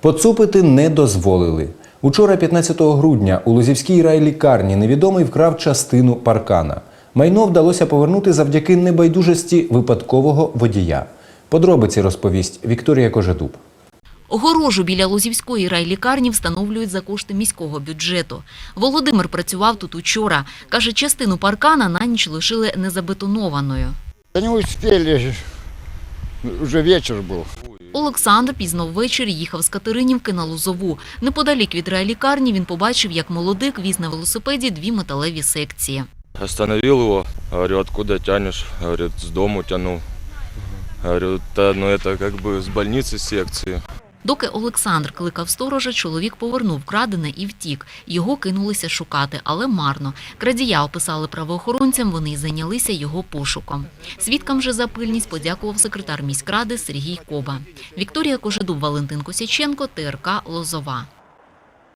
Поцупити не дозволили. Учора, 15 грудня, у Лозівській райлікарні невідомий вкрав частину паркана. Майно вдалося повернути завдяки небайдужості випадкового водія. Подробиці розповість Вікторія Кожедуб. Огорожу біля Лозівської райлікарні встановлюють за кошти міського бюджету. Володимир працював тут учора. Каже, частину паркана на ніч лишили незабетонованою. Не успели, уже вечер был. Олександр пізно ввечері їхав з Катеринівки на Лозову. Неподалік від райлікарні він побачив, як молодик віз на велосипеді дві металеві секції. Остановил его, говорю, откуда тянешь? Говорит, с дому тянул. Говорю, да, ну это как бы с больницы секции. Доки Олександр кликав сторожа, чоловік повернув крадене і втік. Його кинулися шукати, але марно. Крадія описали правоохоронцям, вони зайнялися його пошуком. Свідкам же за пильність подякував секретар міськради Сергій Коба. Вікторія Кожедуб, Валентин Косяченко, ТРК Лозова.